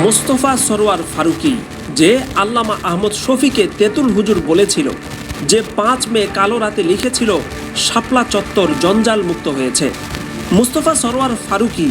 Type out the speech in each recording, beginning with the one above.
মোস্তফা সরোয়ার ফারুকি, যে আল্লামা আহমদ শফিকে তেতুল হুজুর বলেছিল, যে পাঁচ মে কালো রাতে লিখেছিল, শাপলা চত্বর জঞ্জাল মুক্ত হয়েছে। মুস্তফা সরোয়ার ফারুকি,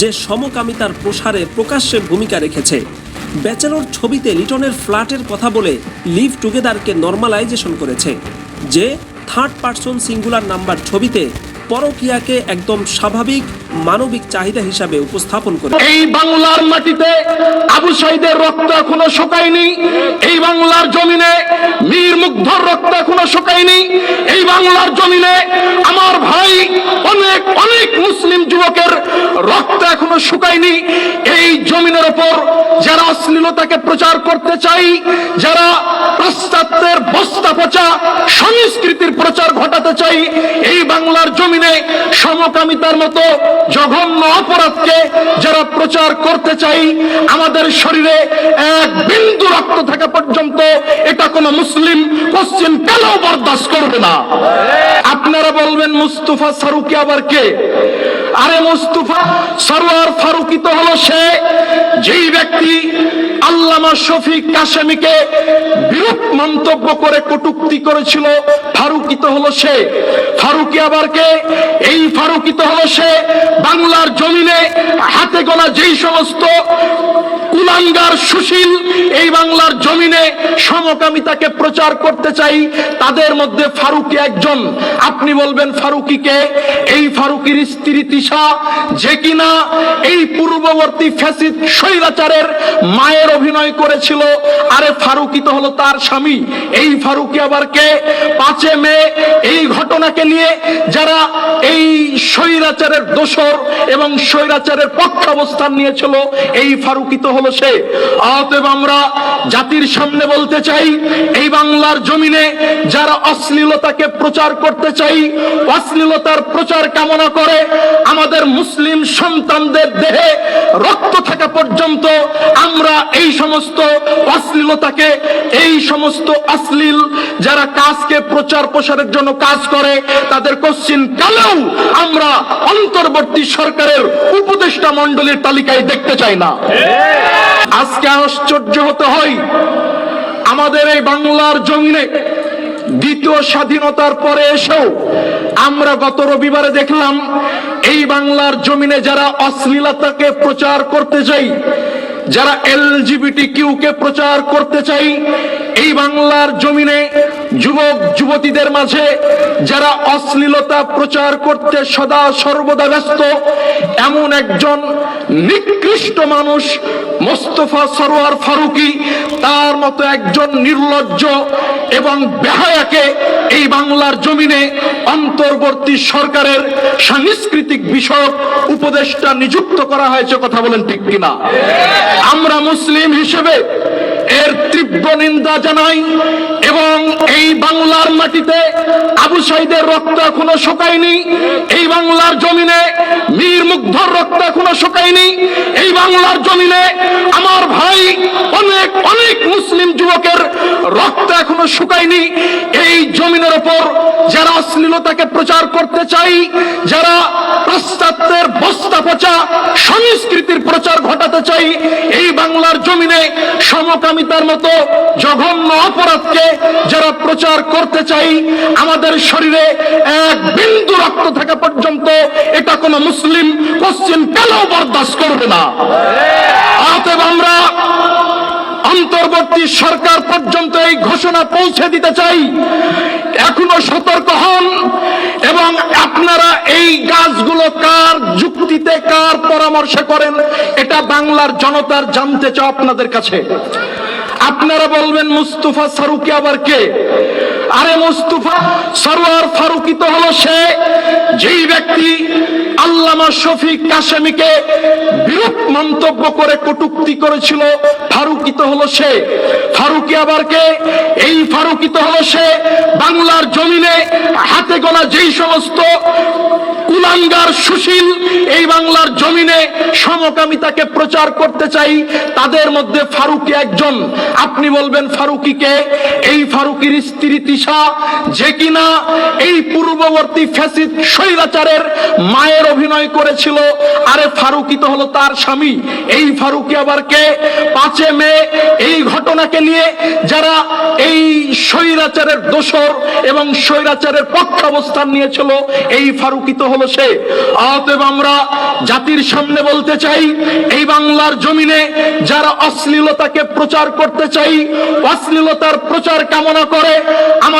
যে সমকামিতার প্রসারে প্রকাশ্যে ভূমিকা রেখেছে, ব্যাচেলর ছবিতে লিটনের ফ্ল্যাটের কথা বলে লিভ টুগেদারকে নর্মালাইজেশন করেছে, যে থার্ড পার্সন সিঙ্গুলার নাম্বার ছবিতে পরকিয়াকে একদম স্বাভাবিক মানবিক চাহিদা হিসাবে উপস্থাপন করে। এই বাংলার মাটিতে আবু সাইদের রক্ত এখনও শুকায়নি, এই বাংলার জমিনে মীর মুগ্ধর রক্ত এখনও শুকায়নি, এই বাংলার জমিনে আমার ভাই অনেক অনেক মুসলিম যুবকের রক্ত এখনও শুকায়নি। এই জমিনের ওপর যারা অশ্লীলতাকে প্রচার করতে চাই, যারা পাশ্চাত্যের বস্তা পচা সংস্কৃতির প্রচার ঘটাতে চাই, এই বাংলার জমিনে সমকামিতার মতো জঘন্য অপরাধকে যারা প্রচার করতে চাই, আমাদের শরীরে এক বিন্দু রক্ত থাকা পর্যন্ত এটা কোনো মুসলিম পশ্চিম কালেও বরদাস্ত করবে না। আপনারা বলবেন, মুস্তফা সারুকি আবার কে? আরে মুস্তফা সরোয়ার ফারুকি তো হলো সে যেই ব্যক্তি আল্লামা শফিক কাশেমিকে বিরূপ মন্তব্য করে কটুক্তি করেছিল। ফারুকিত হলো সে। ফারুকি আবার কে? এই ফারুকিত হলো সে। বাংলার জমিনে হাতে গোনা যেই সমস্ত কুলাঙ্গার সুশীল এই বাংলার জমিনে সমকামিতাকে প্রচার করতে চাই, তাদের মধ্যে ফারুকি একজন। আপনি বলবেন ফারুকিকে এই ফারুকির স্ত্রী তিশা যে কিনা এই পূর্ববর্তী ফ্যাসিদ স্বৈরাচারের মায়ের অভিনয় করেছিল। আরে ফারুকি তো হলো তার স্বামী। এই ফারুকি আবার কে? পাঁচে মে এই ঘটনাকে নিয়ে যারা এই স্বৈরাচারের দোসর এবং স্বৈরাচারের পক্ষাবস্থান নিয়েছিল, এই ফারুকি তো হলো সে। অতএব আমরা জাতির সামনে বলতে চাই, এই বাংলার জমিনে যারা অশ্লীলতাকে প্রচার করতে চাই, অশ্লীলতার প্রচার কামনা করে, আমাদের মুসলিম সন্তানদের দেহে রক্ত থাকা পর্যন্ত আমরা এই সমস্ত অশ্লীলতাকে, এই সমস্ত অশ্লীল যারা কাজকে প্রচার প্রসারের জন্য কাজ করে, তাদের কোশ্চিন কালেও আমরা অন্তর্বর্তী সরকারের উপদেষ্টা মন্ডলীর তালিকায় দেখতে চাই না। আজকে আশ্চর্য হতে হয়, আমাদের এই বাংলার জমিনে দ্বিতীয় স্বাধীনতার পরে এসেও আমরা গত রবিবারে দেখলাম, এই বাংলার জমিনে যারা অশ্লীলতাকে প্রচার করতে চাই যারা এলজিবিটি কিউকে প্রচার করতে চাই এই বাংলার জমিনে যুবক, যুবতীদের মাঝে যারা অশ্লীলতা প্রচার করতে সদা সর্বদা ব্যস্ত, এমন একজন নিকৃষ্ট মানুষ, মোস্তফা সরোয়ার ফারুকি, তার মতো একজন নির্লজ্জ এবং বেহায়াকে এই বাংলার জমিনে অন্তর্বর্তী সরকারের সাংস্কৃতিক বিষয়ক উপদেষ্টা নিযুক্ত করা হয়েছে কথা বলেন ঠিক কিনা? আমরা মুসলিম হিসেবে এর তীব্র নিন্দা জানাই এই বাংলার মাটিতে আবু সাইদের রক্ত এখনও শুকায়নি। এই বাংলার জমিনে মীর মুগ্ধর রক্ত এখনও শুকায়নি। এই বাংলার জমিনে আমার ভাই অনেক অনেক মুসলিম যুবকের রক্ত এখনও শুকায়নি। এই জমিনের ওপর যারা অশ্লীলতাকে প্রচার করতে চাই, যারা পাশ্চাত্যের বস্তা পচা সংস্কৃতির প্রচার ঘটাতে চাই এই বাংলার জমিনে সমকামিতার মতো জঘন্য অপরাধকে যারা প্রচার করতে চাই, আমাদের শরীরে এক বিন্দু রক্ত থাকা পর্যন্ত এটা কোনো মুসলিম পশ্চিম কালেও বরদাস্ত করবে না? অন্তর্বর্তী সরকার পর্যন্ত এই ঘোষণা পৌঁছে দিতে চাই। এখনও সতর্ক হন এবং আপনারা এই গাছগুলো কার যুক্তিতে কার পরামর্শে করেন, এটা বাংলার জনতার জানতে চাও আপনাদের কাছে। আপনারা বলবেন, মুস্তফা সারুকি আবার কে? আরে মুস্তফা, সরোয়ার ফারুকি তো হলো সে, যেই ব্যক্তি আল্লামা শফিক কাশেমিকে বিরূপ মন্তব্য করে কটুক্তি করেছিল ফারুকিত হলো সে। ফারুকি আবার কে? এই ফারুকিত হলো সে, বাংলার জমিনে হাতে গোনা যেই সমস্ত কুলাঙ্গার সুশীল এই বাংলার জমিনে সমকামিতাকে প্রচার করতে চাই, তাদের মধ্যে ফারুকি একজন। আপনি বলবেন ফারুকিকে এই ফারুকির স্ত্রী তিশা, যে কিনা এই পূর্ববর্তী ফ্যাসিদ স্বৈরাচারের মায়ের অভিনয় করেছিল। আরে ফারুকি তো হলো তার স্বামী। এই ফারুকি আবার কে? পাঁচে মে ঘটনাকে নিয়ে যারা এই স্বৈরাচারের দোষর এবং স্বৈরাচারের পক্ষাবস্থান নিয়েছিল, এই ফারুকিত হলো সে। অতএব আমরা জাতির সামনে বলতে চাই, এই বাংলার জমিনে যারা অশ্লীলতাকে প্রচার করতে চাই, অশ্লীলতার প্রচার কামনা করে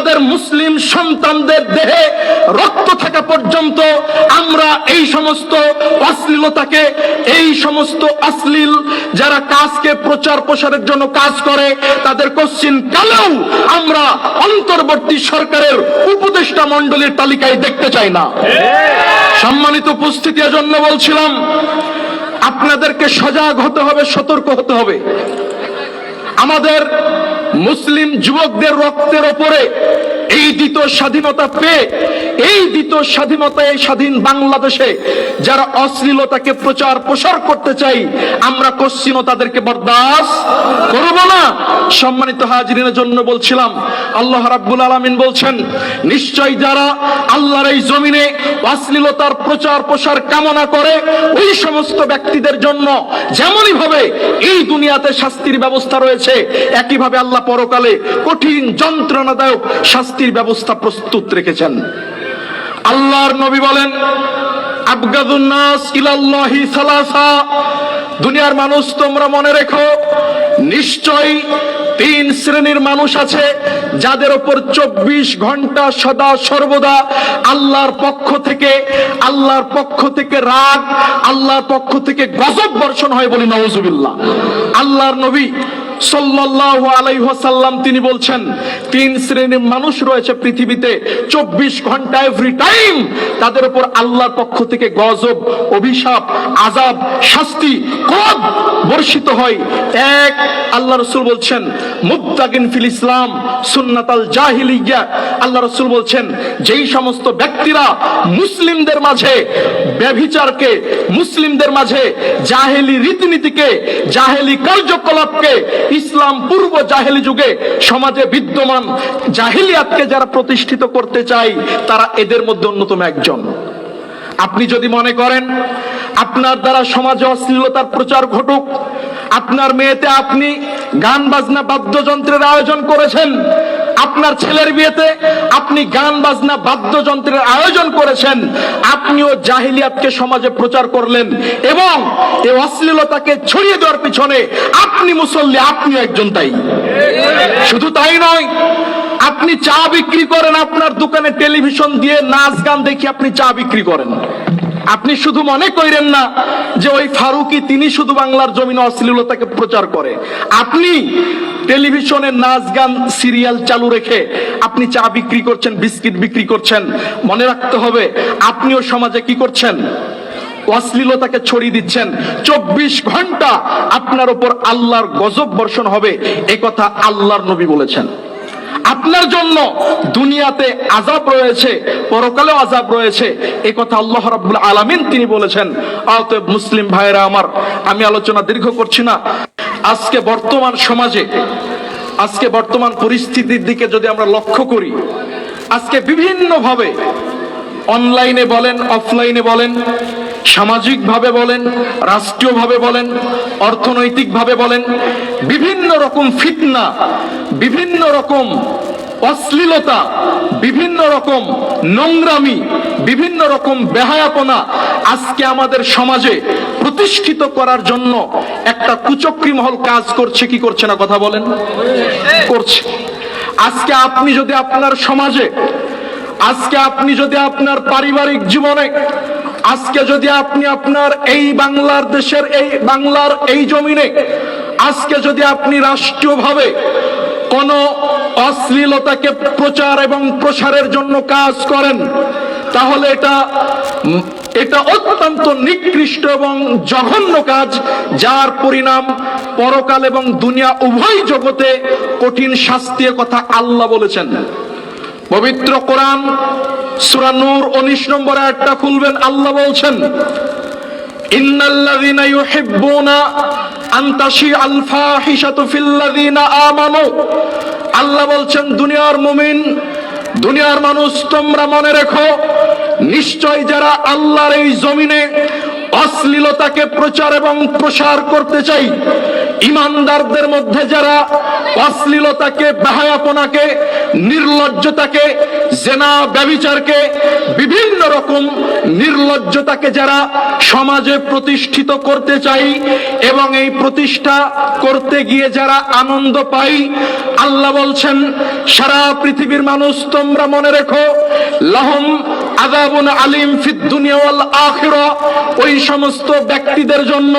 আমাদের মুসলিম সন্তানদের দেহে রক্ত থাকা পর্যন্ত আমরা এই সমস্ত অশ্লীলতাকে, এই সমস্ত অশ্লীল যারা কাজকে প্রচার প্রসারের জন্য কাজ করে, তাদের কোশ্চিন কালেও আমরা অন্তর্বর্তী সরকারের উপদেষ্টা মণ্ডলীর তালিকায় দেখতে চাই না। সম্মানিত উপস্থিতি জন্য বলছিলাম, আপনাদেরকে সজাগ হতে হবে, সতর্ক হতে হবে। আমাদের মুসলিম যুবকদের রক্তের ওপরে এই দ্বিতীয় স্বাধীনতা পেয়ে, এই দ্বিতীয় স্বাধীনতা এই স্বাধীন বাংলাদেশে যারা অশ্লীলতাকে প্রচার প্রসার করতে চাই, আমরা কশ্চিনও তাদেরকে বরদাস্ত করব না। সম্মানিত হাজিরিনের জন্য বলছিলাম, আল্লাহ রাব্বুল আলামিন বলছেন, নিশ্চয় যারা আল্লাহর এই জমিনে অশ্লীলতার প্রচার প্রসার কামনা করে, ওই সমস্ত ব্যক্তিদের জন্য যেমনই ভাবে এই দুনিয়াতে শাস্তির ব্যবস্থা রয়েছে, একইভাবে আল্লাহ পরকালে কঠিন যন্ত্রণাদায়ক শাস্তির ব্যবস্থা প্রস্তুত রেখেছেন। আল্লাহর নবী বলেন দুনিয়ার মানুষ তোমরা মনে রেখো, নিশ্চয়ই তিন শ্রেণির মানুষ আছে, যাদের ওপর চব্বিশ ঘণ্টা সদা সর্বদা আল্লাহর পক্ষ থেকে, আল্লাহর পক্ষ থেকে রাগ, আল্লাহর পক্ষ থেকে গজব বর্ষণ হয় বলি নওয়াজুবিল্লাহ। আল্লাহর নবী সাল্লাল্লাহু আলাইহি ওয়াসাল্লাম, তিনি বলছেন, তিন শ্রেণির মানুষ রয়েছে পৃথিবীতে চব্বিশ ঘণ্টা এভরি টাইম তাদের উপর আল্লাহর পক্ষ থেকে গজব, অভিশাপ আজাব শাস্তি বর্ষিত হয়। এক, আল্লাহ রসুল বলছেন ফিল ইসলাম, সুন্নাতাল জাহিলিয়া। আল্লাহ রসুল বলছেন, যেই সমস্ত ব্যক্তিরা মুসলিমদের মাঝে ব্যভিচারকে, মুসলিমদের মাঝে জাহেলি রীতিনীতিকে, জাহেলি কার্যকলাপকে ইসলাম পূর্ব জাহেলি যুগে সমাজে বিদ্যমান জাহিলিয়াতকে যারা প্রতিষ্ঠিত করতে চাই তারা এদের মধ্যে অন্যতম একজন। আপনি যদি মনে করেন, আপনার দ্বারা সমাজে অশ্লীলতার প্রচার ঘটুক, আপনার মেয়েতে আপনি গান বাজনা বাদ্যযন্ত্রের আয়োজন করেছেন আপনার ছেলের বিয়েতে আপনি গান বাজনা বাদ্যযন্ত্রের আয়োজন করেছেন, আপনিও জাহিলিয়াতকে সমাজে প্রচার করলেন এবং এই অশ্লীলতাকে ছড়িয়ে দেওয়ার পিছনে আপনি মুসল্লি আপনি একজন তাই শুধু তাই নয়, আপনি চা বিক্রি করেন আপনার দোকানে টেলিভিশন দিয়ে নাচ গান দেখি আপনি চা বিক্রি করেন। আপনি শুধু মনে করেন না যে ওই ফারুকি তিনি শুধু বাংলার জমিনে অশ্লীলতাকে প্রচার করে। আপনি টেলিভিশনে নাচ, গান, সিরিয়াল চালু রেখে আপনি চা বিক্রি করছেন, বিস্কিট বিক্রি করছেন, মনে রাখতে হবে আপনিও সমাজে কি করছেন? অশ্লীলতাকে ছড়িয়ে দিচ্ছেন। চব্বিশ ঘণ্টা আপনার উপর আল্লাহর গজব বর্ষণ হবে কথা আল্লাহর নবী বলেছেন। আপনার জন্য দুনিয়াতে আজাব রয়েছে, পরকালেও আজাব রয়েছে। এই কথা আল্লাহ রাব্বুল আলামিন তিনি বলেছেন অতএব মুসলিম ভাইরা আমার, আমি আলোচনা দীর্ঘ করছি না। আজকে বর্তমান সমাজে, আজকে বর্তমান পরিস্থিতির দিকে যদি আমরা লক্ষ্য করি, আজকে বিভিন্নভাবে অনলাইনে বলেন, অফলাইনে বলেন, সামাজিকভাবে বলেন, রাষ্ট্রীয়ভাবে বলেন, অর্থনৈতিকভাবে বলেন, বিভিন্ন রকম ফিতনা বিভিন্ন রকম অশ্লীলতা, বিভিন্ন রকম নোংরামি, বিভিন্ন রকম বেহায়াপনা আজকে আমাদের সমাজে প্রতিষ্ঠিত করার জন্য একটা কুচক্রী মহল কাজ করছে, কি করছে না কথা বলেন? করছে। আজকে আপনি যদি আপনার সমাজে, আজকে আপনি যদি আপনার পারিবারিক জীবনে, আজকে যদি আপনি আপনার এই বাংলার দেশের এই বাংলার এই জমিনে, আজকে যদি আপনি রাষ্ট্রীয়ভাবে কোন অশ্লীলতাকে প্রচার এবং প্রসারের জন্য কাজ করেন, তাহলে এটা এটা অত্যন্ত নিকৃষ্ট এবং জঘন্য কাজ, যার পরিণাম পরকাল এবং দুনিয়া উভয় জগতে কঠিন শাস্তির কথা আল্লাহ বলেছেন। পবিত্র কোরআন, সূরা নূর 19 নম্বর একটা খুলবেন, আল্লাহ বলছেন ইন্নাল্লাযীনা ইউহিব্বুনা আন তাশিআল ফাহিশাতু ফিল্লাযীনা আমানু। আল্লাহ বলছেন, দুনিয়ার মুমিন, দুনিয়ার মানুষ, তোমরা মনে রেখো, নিশ্চয় যারা আল্লাহর এই জমিনে অশ্লীলতাকে প্রচার এবং প্রসার করতে চাই, ইমানদারদের মধ্যে যারা অশ্লীলতাকে, বাহায়াপনাকে নির্লজ্জতাকে, জেনা ব্যবিচারকে, বিভিন্ন রকম নির্লজ্জতাকে যারা সমাজে প্রতিষ্ঠিত করতে চাই এবং এই প্রতিষ্ঠা করতে গিয়ে যারা আনন্দ পাই, আল্লাহ বলছেন, সারা পৃথিবীর মানুষ তোমরা মনে রেখো, লহম আযাবুন আলিম ফিদ দুনিয়া ওয়াল আখিরা। ওই সমস্ত ব্যক্তিদের জন্য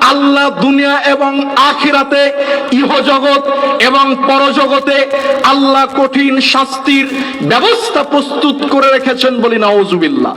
আল্লাহ দুনিয়া এবং আখিরাতে ইহজগৎ এবং পরজগতে আল্লাহ কঠিন শাস্তির ব্যবস্থা প্রস্তুত করে রেখেছেন বলি নাউজুবিল্লাহ।